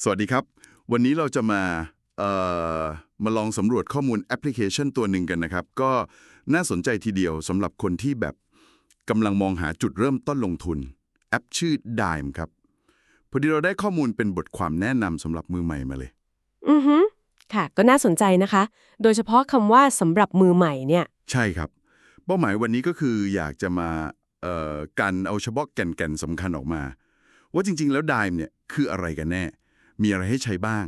สวัสดีครับ วันนี้เราจะมาเอ่อมาลองสำรวจข้อมูลแอปพลิเคชันตัวหนึ่งกันนะครับ ก็น่าสนใจทีเดียวสำหรับคนที่แบบกำลังมองหาจุดเริ่มต้นลงทุน แอปชื่อ Dime ครับ พอดีเราได้ข้อมูลเป็นบทความแนะนำสำหรับมือใหม่มาเลย อือฮึค่ะ ก็น่าสนใจนะคะ โดยเฉพาะคำว่าสำหรับมือใหม่เนี่ย ใช่ครับ เป้าหมายวันนี้ก็คืออยากจะมาเอ่อกันเอาเฉพาะแก่นๆสำคัญออกมา ว่าจริง ๆ แล้ว Dime เนี่ยคืออะไรกันแน่ มีอะไรให้ใช้บ้าง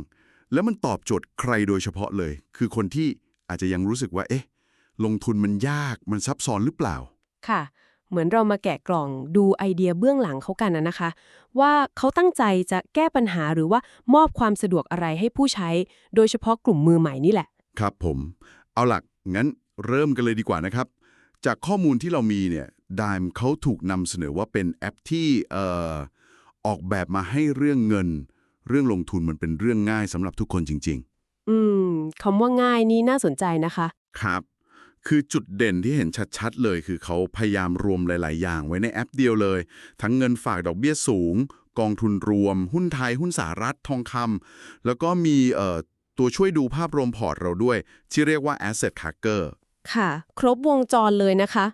แล้วมันตอบโจทย์ใครโดยเฉพาะเลย คือคนที่อาจจะยังรู้สึกว่า เอ๊ะ ลงทุนมันยากมันซับซ้อนหรือเปล่า ค่ะ เหมือนเรามาแกะกล่องดูไอเดียเบื้องหลังเขากันนะนะคะ ว่าเขาตั้งใจจะแก้ปัญหาหรือว่ามอบความสะดวกอะไรให้ผู้ใช้ โดยเฉพาะกลุ่มมือใหม่นี่แหละ ครับผม เอาหลักงั้นเริ่มกันเลยดีกว่านะครับ จากข้อมูลที่เรามีเนี่ย Dime เขาถูกนำเสนอว่าเป็นแอปที่เอ่อออกแบบมาให้เรื่องเงิน เรื่องลงทุนมันเป็นเรื่องง่ายสำหรับทุกคนจริง อืมคำว่าง่ายนี่น่าสนใจนะคะ ๆ ครับ คือจุดเด่นที่เห็นชัดๆ เลยคือเขาพยายามรวมหลาย ๆ อย่างไว้ในแอปเดียวเลย ทั้งเงินฝากดอกเบี้ยสูง กองทุนรวม หุ้นไทย หุ้นสหรัฐทองคำแล้วก็มีเอ่อตัวช่วยดูภาพรวมพอร์ตเราด้วย ที่เรียกว่า Asset Tracker ค่ะ ครบวงจรเลยนะคะ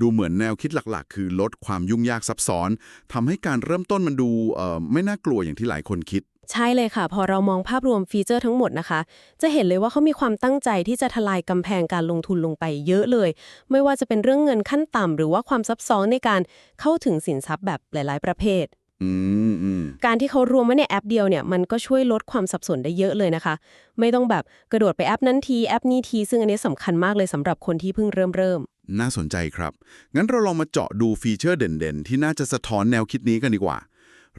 ดูเหมือนแนวคิดหลักๆ คือลดความยุ่งยากซับซ้อนทำให้การเริ่มต้นมันดูเอ่อไม่น่ากลัวอย่างที่หลายคนคิด ใช่เลยค่ะ พอเรามองภาพรวมฟีเจอร์ทั้งหมดนะคะ จะเห็นเลยว่าเขามีความตั้งใจที่จะทลายกำแพงการลงทุนลงไปเยอะเลย ไม่ว่าจะเป็นเรื่องเงินขั้นต่ำหรือว่าความซับซ้อนในการเข้าถึงสินทรัพย์แบบหลาย ๆ ประเภทอืมอืมการที่เขารวมไว้ในแอปเดียวเนี่ยมันก็ช่วยลดความสับสนได้เยอะเลยนะคะ ไม่ต้องแบบกระโดดไปแอปนั้นทีแอปนี้ที ซึ่งอันนี้สำคัญมากเลยสำหรับคนที่เพิ่งเริ่มเริ่มน่าสนใจครับ งั้นเราลองมาเจาะดูฟีเจอร์เด่นๆ ที่น่าจะสะท้อนแนวคิดนี้กันดีกว่า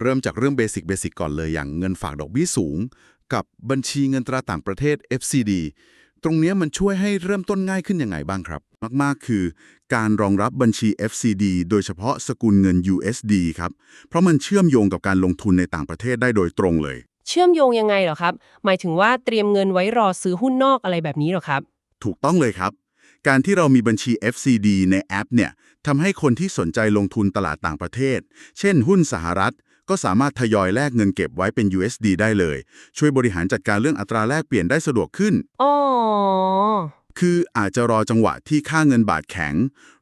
เริ่มจากเรื่องเบสิกเบสิกก่อนเลยอย่างเงินฝากดอกเบี้ยสูง กับบัญชีเงินตราต่างประเทศ FCD ตรงเนี้ยมันช่วยให้เริ่มต้นง่ายขึ้นยังไงบ้างครับ มากๆคือ การรองรับบัญชี FCD โดยเฉพาะสกุลเงิน USD ครับ เพราะมันเชื่อมโยงกับการลงทุนในต่างประเทศได้โดยตรงเลย เชื่อมโยงยังไงเหรอครับ หมายถึงว่าเตรียมเงินไว้รอซื้อหุ้นนอกอะไรแบบนี้เหรอครับ ถูกต้องเลยครับ การที่เรามีบัญชี FCD ในแอปเนี่ยทำให้คนที่สนใจลงทุนตลาดต่างประเทศ เช่น หุ้นสหรัฐ ก็สามารถทยอยแลกเงินเก็บไว้เป็น USD ได้เลย ช่วยบริหารจัดการเรื่องอัตราแลกเปลี่ยนได้สะดวกขึ้น อ๋อ คืออาจจะรอจังหวะที่ค่าเงินบาทแข็ง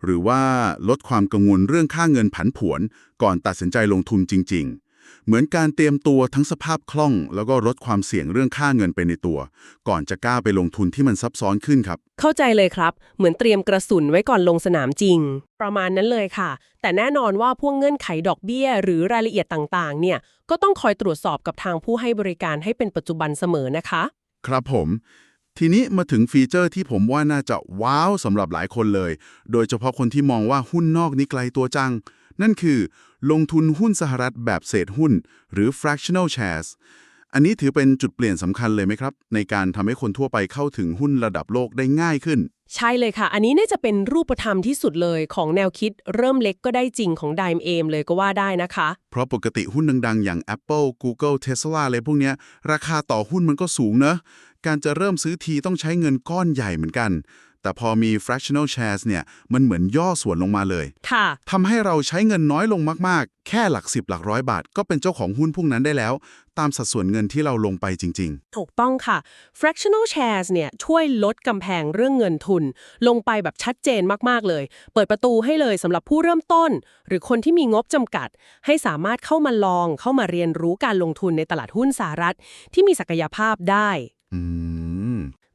หรือว่าลดความกังวลเรื่องค่าเงินผันผวน ก่อนตัดสินใจลงทุนจริง ๆ เหมือนการเตรียมตัวทั้งสภาพคล่อง แล้วก็ลดความเสี่ยงเรื่องค่าเงินไปในตัว ก่อนจะกล้าไปลงทุนที่มันซับซ้อนขึ้นครับ เข้าใจเลยครับ เหมือนเตรียมกระสุนไว้ก่อนลงสนามจริง ประมาณนั้นเลยค่ะ แต่แน่นอนว่าพวกเงื่อนไขดอกเบี้ย หรือรายละเอียดต่างๆ เนี่ยก็ต้องคอยตรวจสอบกับทางผู้ให้บริการให้เป็นปัจจุบันเสมอนะคะ ครับผมทีนี้มาถึงฟีเจอร์ที่ผมว่าน่าจะว้าวสำหรับหลายคนเลย โดยเฉพาะคนที่มองว่าหุ้นนอกนี่ไกลตัวจัง นั่นคือลงทุนหุ้นสหรัฐแบบเศษหุ้น หรือ fractional shares อันนี้ถือเป็นจุดเปลี่ยนสำคัญเลยไหมครับ ในการทำให้คนทั่วไปเข้าถึงหุ้นระดับโลกได้ง่ายขึ้น ใช่เลยค่ะ อันนี้น่าจะเป็นรูปธรรมที่สุดเลยของแนวคิดเริ่มเล็กก็ได้จริงของ Dime Aim เลยก็ว่าได้นะคะ เพราะปกติหุ้นดังๆ อย่าง Apple Google Tesla อะไรพวกเนี้ยราคาต่อหุ้นมันก็สูงเนอะการจะเริ่มซื้อทีต้องใช้เงินก้อนใหญ่เหมือนกัน แต่พอมี fractional shares เนี่ย มันเหมือนย่อส่วนลงมาเลย ค่ะ ทำให้เราใช้เงินน้อยลงมากๆ แค่หลักสิบหลักร้อยบาท ก็เป็นเจ้าของหุ้นพวกนั้นได้แล้ว ตามสัดส่วนเงินที่เราลงไปจริงถูกต้องค่ะ fractional shares เนี่ย ช่วยลดกำแพงเรื่องเงินทุน ลงไปแบบชัดเจนมากๆเลย เปิดประตูให้เลยสำหรับผู้เริ่มต้น หรือคนที่มีงบจำกัด ให้สามารถเข้ามาลองเข้ามาเรียนรู้การลงทุนในตลาดหุ้นสหรัฐ ที่มีศักยภาพได้ๆอืม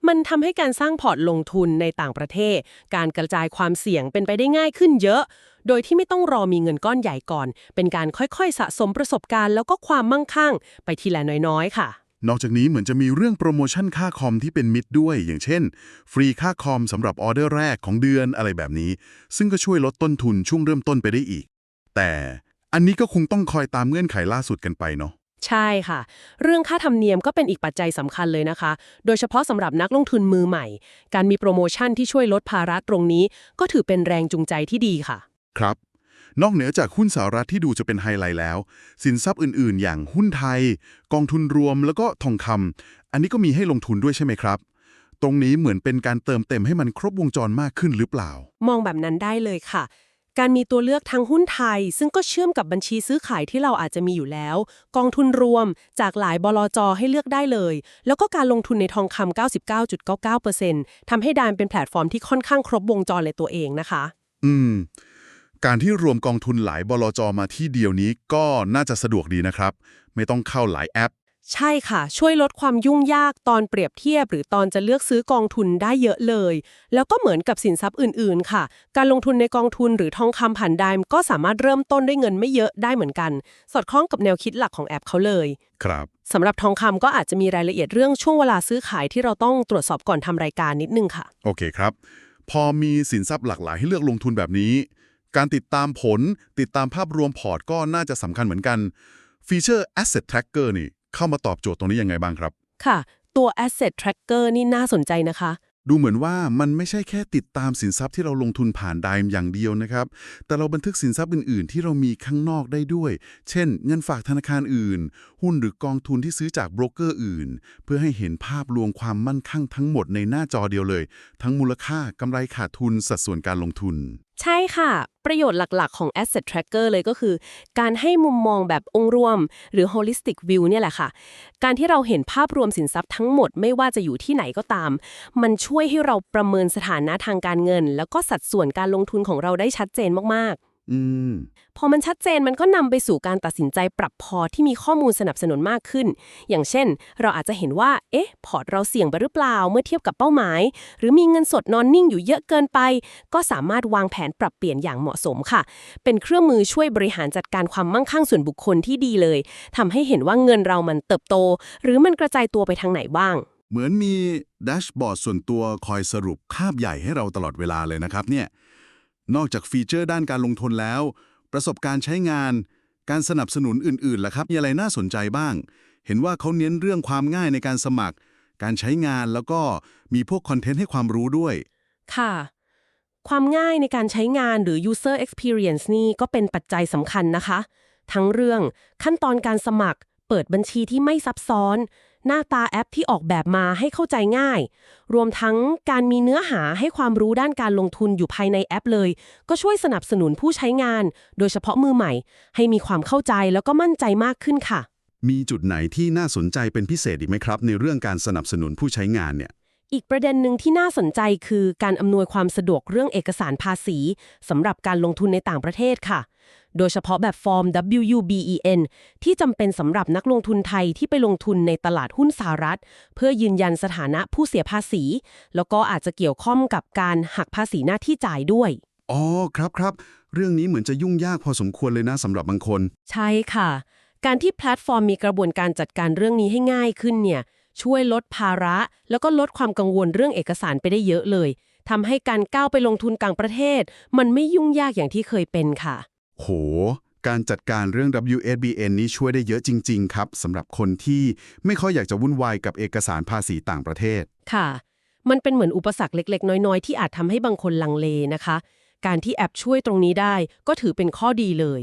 มันทำให้การสร้างพอร์ตลงทุนในต่างประเทศ การกระจายความเสี่ยงเป็นไปได้ง่ายขึ้นเยอะ โดยที่ไม่ต้องรอมีเงินก้อนใหญ่ก่อน เป็นการค่อยๆ สะสมประสบการณ์แล้วก็ความมั่งคั่ง ไปทีละน้อยๆ ค่ะ นอกจากนี้เหมือนจะมีเรื่องโปรโมชั่นค่าคอมที่เป็นมิตรด้วย อย่างเช่น ฟรีค่าคอมสำหรับออเดอร์แรกของเดือนอะไรแบบนี้ ซึ่งก็ช่วยลดต้นทุนช่วงเริ่มต้นไปได้อีก แต่อันนี้ก็คงต้องคอยตามเงื่อนไขล่าสุดกันไปเนาะ ใช่ค่ะ เรื่องค่าธรรมเนียมก็เป็นอีกปัจจัยสำคัญเลยนะคะ โดยเฉพาะสำหรับนักลงทุนมือใหม่ การมีโปรโมชั่นที่ช่วยลดภาระตรงนี้ ก็ถือเป็นแรงจูงใจที่ดีค่ะ ครับ นอกเหนือจากหุ้นสหรัฐที่ดูจะเป็นไฮไลท์แล้ว สินทรัพย์อื่นๆ อย่างหุ้นไทย กองทุนรวมแล้วก็ทองคำอันนี้ก็มีให้ลงทุนด้วยใช่ไหมครับตรงนี้เหมือนเป็นการเติมเต็มให้มันครบวงจรมากขึ้นหรือเปล่า มองแบบนั้นได้เลยค่ะ การมีตัวเลือกทั้งหุ้นไทย ซึ่งก็เชื่อมกับบัญชีซื้อขายที่เราอาจจะมีอยู่แล้ว กองทุนรวมจากหลายบลจให้เลือกได้เลย แล้วก็การลงทุนในทองคำ99.99%ทำให้ดานเป็นแพลตฟอร์มที่ค่อนข้างครบวงจรเลยตัวเองนะคะ อืม การที่รวมกองทุนหลายบลจมาที่เดียวนี้ก็น่าจะสะดวกดีนะครับ ไม่ต้องเข้าหลายแอป ใช่ค่ะ ช่วยลดความยุ่งยากตอนเปรียบเทียบ หรือตอนจะเลือกซื้อกองทุนได้เยอะเลย แล้วก็เหมือนกับสินทรัพย์อื่นๆ ค่ะ การลงทุนในกองทุนหรือทองคำผ่านไดมก็สามารถเริ่มต้นด้วยเงินไม่เยอะได้เหมือนกัน สอดคล้องกับแนวคิดหลักของแอปเขาเลย ครับสำหรับทองคำก็อาจจะมีรายละเอียดเรื่องช่วงเวลาซื้อขายที่เราต้องตรวจสอบก่อนทำรายการนิดนึงค่ะ โอเคครับ พอมีสินทรัพย์หลากหลายให้เลือกลงทุนแบบนี้ การติดตามผล ติดตามภาพรวมพอร์ตก็น่าจะสำคัญเหมือนกันฟีเจอร์ Asset Tracker นี่ เข้ามาตอบโจทย์ตรงนี้ยังไงบ้างครับ ค่ะ ตัว asset tracker นี่น่าสนใจนะคะ ดูเหมือนว่ามันไม่ใช่แค่ติดตามสินทรัพย์ที่เราลงทุนผ่านไดมอย่างเดียวนะครับ แต่เราบันทึกสินทรัพย์อื่นๆ ที่เรามีข้างนอกได้ด้วย เช่น เงินฝากธนาคารอื่น หุ้นหรือกองทุนที่ซื้อจากโบรกเกอร์อื่น เพื่อให้เห็นภาพรวมความมั่นคงทั้งหมดในหน้าจอเดียวเลย ทั้งมูลค่ากำไรขาดทุนสัดส่วนการลงทุน ใช่ค่ะ ประโยชน์หลักๆ ของ Asset Tracker เลยก็คือ การให้มุมมองแบบองค์รวม หรือ Holistic View เนี่ยแหละค่ะ การที่เราเห็นภาพรวมสินทรัพย์ทั้งหมดไม่ว่าจะอยู่ที่ไหนก็ตาม มันช่วยให้เราประเมินสถานะทางการเงิน แล้วก็สัดส่วนการลงทุนของเราได้ชัดเจนมากๆ อืม พอมันชัดเจนมันก็นำไปสู่การตัดสินใจปรับพอร์ตที่มีข้อมูลสนับสนุนมากขึ้น อย่างเช่น เราอาจจะเห็นว่า เอ๊ะ พอร์ตเราเสี่ยงไปหรือเปล่าเมื่อเทียบกับเป้าหมาย หรือมีเงินสดนอนนิ่งอยู่เยอะเกินไป ก็สามารถวางแผนปรับเปลี่ยนอย่างเหมาะสมค่ะ เป็นเครื่องมือช่วยบริหารจัดการความมั่งคั่งส่วนบุคคลที่ดีเลยทำให้เห็นว่าเงินเรามันเติบโต หรือมันกระจายตัวไปทางไหนบ้าง เหมือนมีแดชบอร์ดส่วนตัวคอยสรุปคาบใหญ่ให้เราตลอดเวลาเลยนะครับเนี่ย นอกจากฟีเจอร์ด้านการลงทุนแล้ว ประสบการณ์ใช้งาน การสนับสนุนอื่นๆล่ะครับ มีอะไรน่าสนใจบ้าง เห็นว่าเขาเน้นเรื่องความง่ายในการสมัคร การใช้งานแล้วก็มีพวกคอนเทนต์ให้ความรู้ด้วย ค่ะ ความง่ายในการใช้งานหรือ user experience นี่ก็เป็นปัจจัยสำคัญนะคะ ทั้งเรื่องขั้นตอนการสมัคร เปิดบัญชีที่ไม่ซับซ้อน หน้าตาแอปที่ออกแบบมาให้เข้าใจง่าย รวมทั้งการมีเนื้อหาให้ความรู้ด้านการลงทุนอยู่ภายในแอปเลย ก็ช่วยสนับสนุนผู้ใช้งาน โดยเฉพาะมือใหม่ ให้มีความเข้าใจแล้วก็มั่นใจมากขึ้นค่ะ มีจุดไหนที่น่าสนใจเป็นพิเศษอีกไหมครับ ในเรื่องการสนับสนุนผู้ใช้งานเนี่ย อีกประเด็นหนึ่งที่น่าสนใจคือการอำนวยความสะดวกเรื่องเอกสารภาษีสำหรับการลงทุนในต่างประเทศค่ะ โดยเฉพาะแบบฟอร์ม WUBEN ที่จำเป็นสำหรับนักลงทุนไทยที่ไปลงทุนในตลาดหุ้นสหรัฐ เพื่อยืนยันสถานะผู้เสียภาษี แล้วก็อาจจะเกี่ยวข้องกับการหักภาษีหน้าที่จ่ายด้วยอ๋อครับครับเรื่องนี้เหมือนจะยุ่งยากพอสมควรเลยนะสำหรับบางคน ใช่ค่ะ การที่แพลตฟอร์มมีกระบวนการจัดการเรื่องนี้ให้ง่ายขึ้นเนี่ย ช่วยลดภาระ แล้วก็ลดความกังวลเรื่องเอกสารไปได้เยอะเลยทำให้การก้าวไปลงทุนต่างประเทศ มันไม่ยุ่งยากอย่างที่เคยเป็นค่ะ โห การจัดการเรื่อง WSBN นี้ช่วยได้เยอะจริง ๆ ครับสำหรับคนที่ไม่ค่อยอยากจะวุ่นวายกับเอกสารภาษีต่างประเทศ ค่ะ มันเป็นเหมือนอุปสรรคเล็ก ๆ น้อย ๆ ที่อาจทำให้บางคนลังเลนะคะ การที่แอปช่วยตรงนี้ได้ก็ถือเป็นข้อดีเลย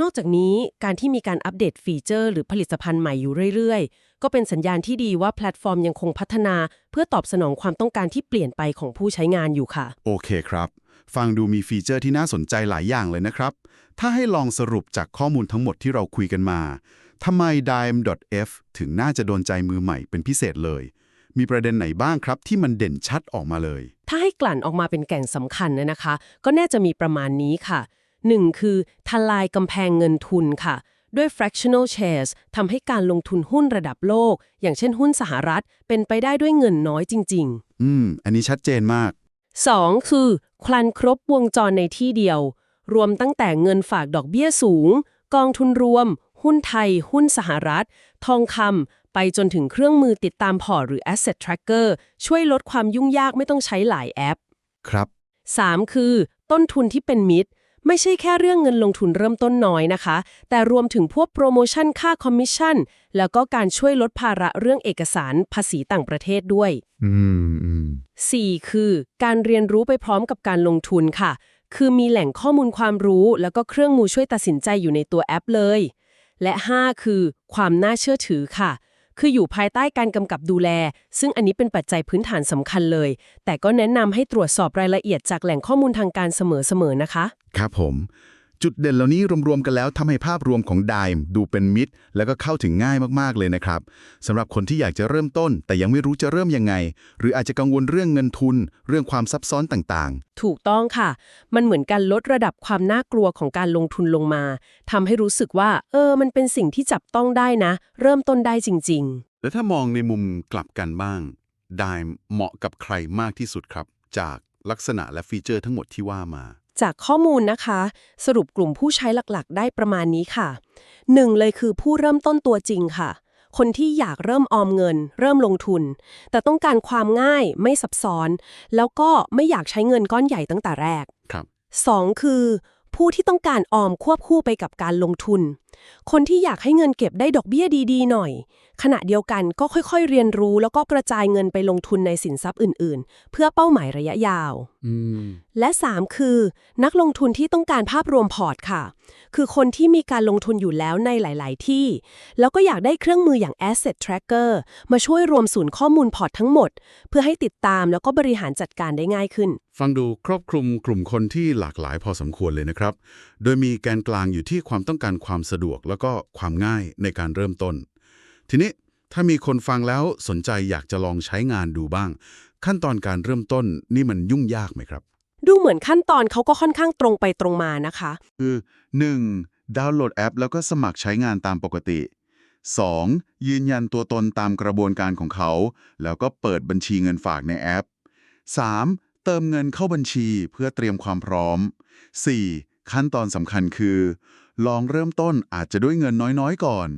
นอกจากนี้การที่มีการอัปเดตฟีเจอร์ หรือผลิตภัณฑ์ใหม่อยู่เรื่อยๆ ก็เป็นสัญญาณที่ดีว่าแพลตฟอร์มยังคงพัฒนา เพื่อตอบสนองความต้องการที่เปลี่ยนไปของผู้ใช้งานอยู่ค่ะ โอเคครับ ฟังดูมีฟีเจอร์ที่น่าสนใจหลายอย่างเลยนะครับ ถ้าให้ลองสรุปจากข้อมูลทั้งหมดที่เราคุยกันมาทำไม dime.f ถึงน่าจะโดนใจมือใหม่เป็นพิเศษเลย มีประเด็นไหนบ้างครับที่มันเด่นชัดออกมาเลย ถ้าให้กลั่นออกมาเป็นแก่นสำคัญนะนะคะ ก็น่าจะมีประมาณนี้ค่ะ 1. คือทลายกำแพงเงินทุนค่ะ ด้วย fractional shares ทำให้การลงทุนหุ้นระดับโลก อย่างเช่นหุ้นสหรัฐ เป็นไปได้ด้วยเงินน้อยจริงอืม อันนี้ชัดเจนมากๆ 2. คือ คลันครบวงจรในที่เดียว รวมตั้งแต่เงินฝากดอกเบี้ยสูง กองทุนรวม หุ้นไทย หุ้นสหรัฐ ทองคำไปจนถึงเครื่องมือติดตามพอร์ตหรือ asset tracker ช่วยลดความยุ่งยากไม่ต้องใช้หลายแอป ครับ 3. คือ ต้นทุนที่เป็นมิตร ไม่ใช่แค่เรื่องเงินลงทุนเริ่มต้นน้อยนะคะ แต่รวมถึงพวกโปรโมชั่นค่าคอมมิชชั่น แล้วก็การช่วยลดภาระเรื่องเอกสารภาษีต่างประเทศด้วยอืมอืม 4. คือ การเรียนรู้ไปพร้อมกับการลงทุนค่ะ คือมีแหล่งข้อมูลความรู้ แล้วก็เครื่องมือช่วยตัดสินใจอยู่ในตัวแอปเลย และ 5. คือ ความน่าเชื่อถือค่ะ คืออยู่ภายใต้การกำกับดูแล ซึ่งอันนี้เป็นปัจจัยพื้นฐานสำคัญเลย แต่ก็แนะนำให้ตรวจสอบรายละเอียดจากแหล่งข้อมูลทางการเสมอๆนะคะ ครับผม จุดเด่นเหล่านี้รวมๆกันแล้วทำให้ภาพรวมของด i มดูเป็นมิตร แล้วก็เข้าถึงง่ายมากๆเลยนะครับสำหรับคนที่อยากจะเริ่มต้น แต่ยังไม่รู้จะเริ่มยังไง หรืออาจจะกังวลเรื่องเงินทุน เรื่องความซับซ้อนต่างถูกต้องค่ะ มันเหมือนการลดระดับความน่ากลัวของการลงทุนลงมาทำให้รู้สึกว่า เออ มันเป็นสิ่งที่จับต้องได้นะ เริ่มต้นได้จริงๆๆแล้วถ้ามองในมุมกลับกันบ้างด i มเหมาะกับใครมากที่สุดครับ จากลักษณะและฟีเจอร์ทั้งหมดที่ว่ามา จากข้อมูลนะคะ สรุปกลุ่มผู้ใช้หลักๆ ได้ประมาณนี้ค่ะหนึ่งเลยคือผู้เริ่มต้นตัวจริงค่ะ คนที่อยากเริ่มออมเงิน เริ่มลงทุน แต่ต้องการความง่ายไม่ซับซ้อน แล้วก็ไม่อยากใช้เงินก้อนใหญ่ตั้งแต่แรกครับ 2 คือ ผู้ที่ต้องการออมควบคู่ไปกับการลงทุน คนที่อยากให้เงินเก็บได้ดอกเบี้ยดีๆ หน่อย ขณะเดียวกันก็ค่อยๆ เรียนรู้แล้วก็กระจายเงินไปลงทุนในสินทรัพย์อื่นๆ เพื่อเป้าหมายระยะยาวอืมและ 3 คือ นักลงทุนที่ต้องการภาพรวมพอร์ตค่ะ คือคนที่มีการลงทุนอยู่แล้วในหลาย ๆ ที่ แล้วก็อยากได้เครื่องมืออย่าง Asset Tracker มาช่วยรวมศูนย์ข้อมูลพอร์ตทั้งหมด เพื่อให้ติดตามแล้วก็บริหารจัดการได้ง่ายขึ้น ฟังดูครอบคลุมกลุ่มคนที่หลากหลายพอสมควรเลยนะครับ โดยมีแกนกลางอยู่ที่ความต้องการความสะดวกแล้วก็ความง่ายในการเริ่มต้น ทีนี้ถ้ามีคนฟังแล้วสนใจอยากจะลองใช้งานดูบ้าง ขั้นตอนการเริ่มต้นนี่มันยุ่งยากไหมครับ ดูเหมือนขั้นตอนเขาก็ค่อนข้างตรงไปตรงมานะคะ คือ 1. ดาวน์โหลดแอป แล้วก็สมัครใช้งานตามปกติ 2. ยืนยันตัวตนตามกระบวนการของเขา แล้วก็เปิดบัญชีเงินฝากในแอป 3. เติมเงินเข้าบัญชีเพื่อเตรียมความพร้อม 4. ขั้นตอนสำคัญคือ ลองเริ่มต้นอาจจะด้วยเงินน้อยๆ ก่อน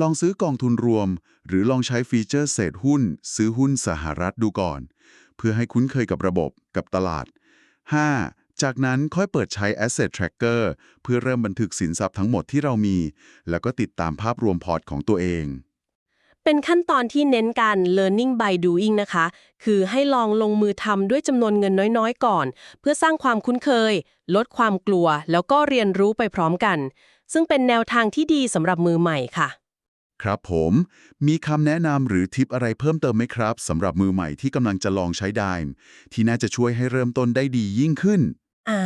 ลองซื้อกองทุนรวม หรือลองใช้ฟีเจอร์เศษหุ้น ซื้อหุ้นสหรัฐดูก่อน เพื่อให้คุ้นเคยกับระบบกับตลาด 5. จากนั้นค่อยเปิดใช้ Asset Tracker เพื่อเริ่มบันทึกสินทรัพย์ทั้งหมดที่เรามี แล้วก็ติดตามภาพรวมพอร์ตของตัวเอง เป็นขั้นตอนที่เน้นการ learning by doing นะคะ คือให้ลองลงมือทำด้วยจำนวนเงินน้อยๆ ก่อน เพื่อสร้างความคุ้นเคย ลดความกลัว แล้วก็เรียนรู้ไปพร้อมกัน ซึ่งเป็นแนวทางที่ดีสำหรับมือใหม่ค่ะ ครับผม มีคำแนะนำหรือทิปอะไรเพิ่มเติมไหมครับสำหรับมือใหม่ที่กำลังจะลองใช้ด i มที่น่าจะช่วยให้เริ่มต้นได้ดียิ่งขึ้น อ่า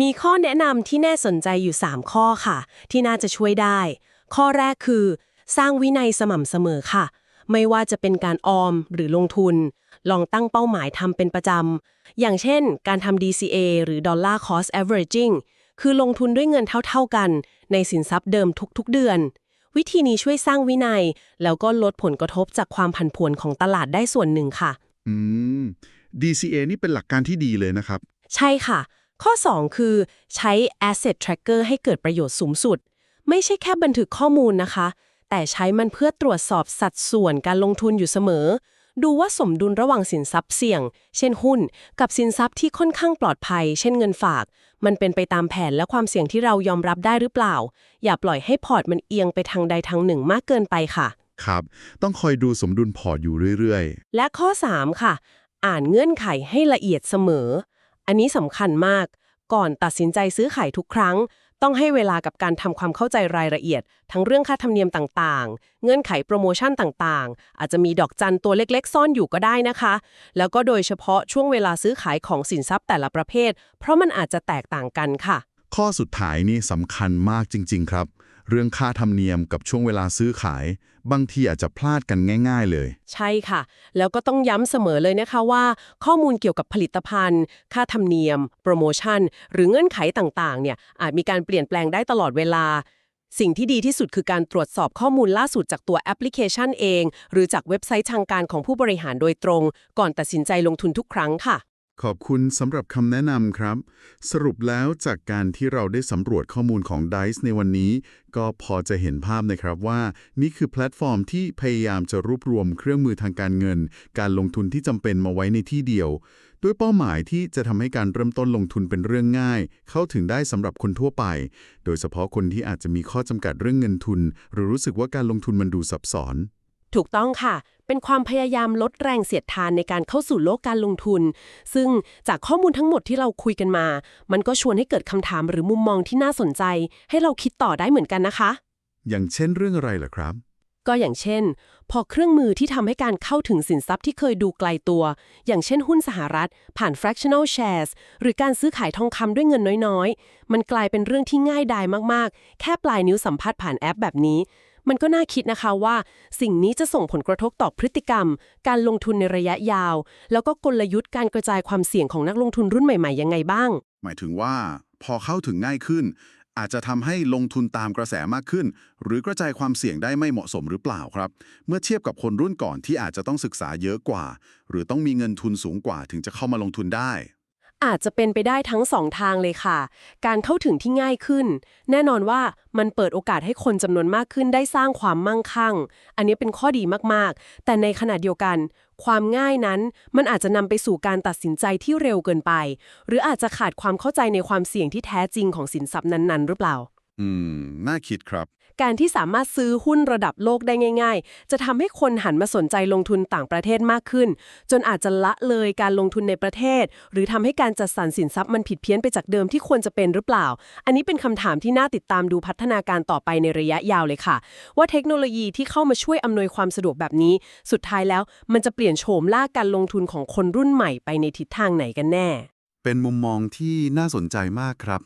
มีข้อแนะนำที่น่าสนใจอยู่ 3 ข้อค่ะ ที่น่าจะช่วยได้ ข้อแรกคือ สร้างวินัยสม่ำเสมอค่ะ ไม่ว่าจะเป็นการออมหรือลงทุน ลองตั้งเป้าหมายทำเป็นประจำ อย่างเช่น การทำ DCA หรือ Dollar Cost Averaging คือลงทุนด้วยเงินเท่าๆกัน ในสินทรัพย์เดิมทุกๆเดือน วิธีนี้ช่วยสร้างวินัย แล้วก็ลดผลกระทบจากความผันผวนของตลาดได้ส่วนหนึ่งค่ะ อืม DCA นี่เป็นหลักการที่ดีเลยนะครับ ใช่ค่ะ ข้อ 2 คือ ใช้ Asset Tracker ให้เกิดประโยชน์สูงสุด ไม่ใช่แค่บันทึกข้อมูลนะคะ แต่ใช้มันเพื่อตรวจสอบสัดส่วนการลงทุนอยู่เสมอ ดูว่าสมดุลระหว่างสินทรัพย์เสี่ยง เช่นหุ้น กับสินทรัพย์ที่ค่อนข้างปลอดภัย เช่นเงินฝาก มันเป็นไปตามแผนและความเสี่ยงที่เรายอมรับได้หรือเปล่า อย่าปล่อยให้พอร์ตมันเอียงไปทางใดทางหนึ่งมากเกินไปค่ะ ครับ ต้องคอยดูสมดุลพอร์ตอยู่เรื่อยและข้อ 3 ค่ะ อ่านเงื่อนไขให้ละเอียดเสมอ อันนี้สำคัญมาก ก่อนตัดสินใจซื้อขายทุกครั้ง ต้องให้เวลากับการทำความเข้าใจรายละเอียด ทั้งเรื่องค่าธรรมเนียมต่างๆ เงื่อนไขโปรโมชั่นต่างๆ อาจจะมีดอกจันตัวเล็กๆ ซ่อนอยู่ก็ได้นะคะ แล้วก็โดยเฉพาะช่วงเวลาซื้อขายของสินทรัพย์แต่ละประเภท เพราะมันอาจจะแตกต่างกันค่ะ ข้อสุดท้ายนี่สำคัญมากจริง ๆ ครับ เรื่องค่าธรรมเนียมกับช่วงเวลาซื้อขาย บางทีอาจจะพลาดกันง่าย ๆ เลย ใช่ค่ะ แล้วก็ต้องย้ำเสมอเลยนะคะว่า ข้อมูลเกี่ยวกับผลิตภัณฑ์ ค่าธรรมเนียม โปรโมชั่น หรือเงื่อนไขต่างๆ เนี่ยอาจมีการเปลี่ยนแปลงได้ตลอดเวลา สิ่งที่ดีที่สุดคือการตรวจสอบข้อมูลล่าสุดจากตัวแอปพลิเคชันเอง หรือจากเว็บไซต์ทางการของผู้บริหารโดยตรง ก่อนตัดสินใจลงทุนทุกครั้งค่ะ ขอบคุณสำหรับคำแนะนำครับ สรุปแล้วจากการที่เราได้สำรวจข้อมูลของ DICE ในวันนี้ ก็พอจะเห็นภาพนะครับว่า นี่คือแพลตฟอร์มที่พยายามจะรวบรวมเครื่องมือทางการเงิน การลงทุนที่จำเป็นมาไว้ในที่เดียว ด้วยเป้าหมายที่จะทำให้การเริ่มต้นลงทุนเป็นเรื่องง่าย เข้าถึงได้สำหรับคนทั่วไป โดยเฉพาะคนที่อาจจะมีข้อจำกัดเรื่องเงินทุน หรือรู้สึกว่าการลงทุนมันดูซับซ้อน ถูกต้องค่ะ เป็นความพยายามลดแรงเสียดทานในการเข้าสู่โลกการลงทุน ซึ่งจากข้อมูลทั้งหมดที่เราคุยกันมา มันก็ชวนให้เกิดคำถามหรือมุมมองที่น่าสนใจ ให้เราคิดต่อได้เหมือนกันนะคะ อย่างเช่นเรื่องอะไรล่ะครับ ก็อย่างเช่น พอเครื่องมือที่ทำให้การเข้าถึงสินทรัพย์ที่เคยดูไกลตัว อย่างเช่นหุ้นสหรัฐ ผ่าน fractional shares หรือการซื้อขายทองคำด้วยเงินน้อยๆ มันกลายเป็นเรื่องที่ง่ายดายมากๆ แค่ปลายนิ้วสัมผัสผ่านแอปแบบนี้ มันก็น่าคิดนะคะว่า สิ่งนี้จะส่งผลกระทบต่อพฤติกรรม การลงทุนในระยะยาว แล้วก็กลยุทธ์การกระจายความเสี่ยงของนักลงทุนรุ่นใหม่ ๆ ยังไงบ้าง หมายถึงว่าพอเข้าถึงง่ายขึ้น อาจจะทำให้ลงทุนตามกระแสมากขึ้น หรือกระจายความเสี่ยงได้ไม่เหมาะสมหรือเปล่าครับ เมื่อเทียบกับคนรุ่นก่อนที่อาจจะต้องศึกษาเยอะกว่า หรือต้องมีเงินทุนสูงกว่าถึงจะเข้ามาลงทุนได้ อาจจะเป็นไปได้ทั้งสองทางเลยค่ะ การเข้าถึงที่ง่ายขึ้น แน่นอนว่ามันเปิดโอกาสให้คนจำนวนมากขึ้นได้สร้างความมั่งคั่ง อันนี้เป็นข้อดีมากๆ แต่ในขณะเดียวกัน ความง่ายนั้นมันอาจจะนำไปสู่การตัดสินใจที่เร็วเกินไป หรืออาจจะขาดความเข้าใจในความเสี่ยงที่แท้จริงของสินทรัพย์นั้นๆ หรือเปล่า อืม น่าคิดครับ การที่สามารถซื้อหุ้นระดับโลกได้ง่าย ๆ จะทำให้คนหันมาสนใจลงทุนต่างประเทศมากขึ้น จนอาจจะละเลยการลงทุนในประเทศ หรือทำให้การจัดสรรสินทรัพย์มันผิดเพี้ยนไปจากเดิมที่ควรจะเป็นหรือเปล่า อันนี้เป็นคำถามที่น่าติดตามดูพัฒนาการต่อไปในระยะยาวเลยค่ะ ว่าเทคโนโลยีที่เข้ามาช่วยอำนวยความสะดวกแบบนี้ สุดท้ายแล้วมันจะเปลี่ยนโฉมล่าการลงทุนของคนรุ่นใหม่ไปในทิศทางไหนกันแน่ เป็นมุมมองที่น่าสนใจมากครับ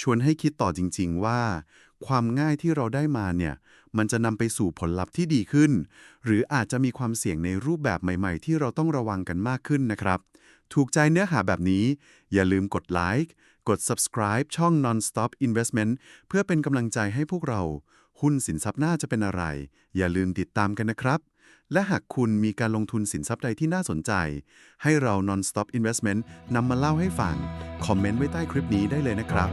ชวนให้คิดต่อจริง ๆ ว่า ความง่ายที่เราได้มาเนี่ย มันจะนำไปสู่ผลลัพธ์ที่ดีขึ้น หรืออาจจะมีความเสี่ยงในรูปแบบใหม่ ๆ ที่เราต้องระวังกันมากขึ้นนะครับ ถูกใจเนื้อหาแบบนี้ อย่าลืมกดไลค์กด subscribe ช่อง non-stop investment เพื่อเป็นกำลังใจให้พวกเรา หุ้นสินทรัพย์หน้าจะเป็นอะไร อย่าลืมติดตามกันนะครับ และหากคุณมีการลงทุนสินทรัพย์ใดที่น่าสนใจ ให้เรา non-stop investment นำมาเล่าให้ฟัง คอมเมนต์ไว้ใต้คลิปนี้ได้เลยนะครับ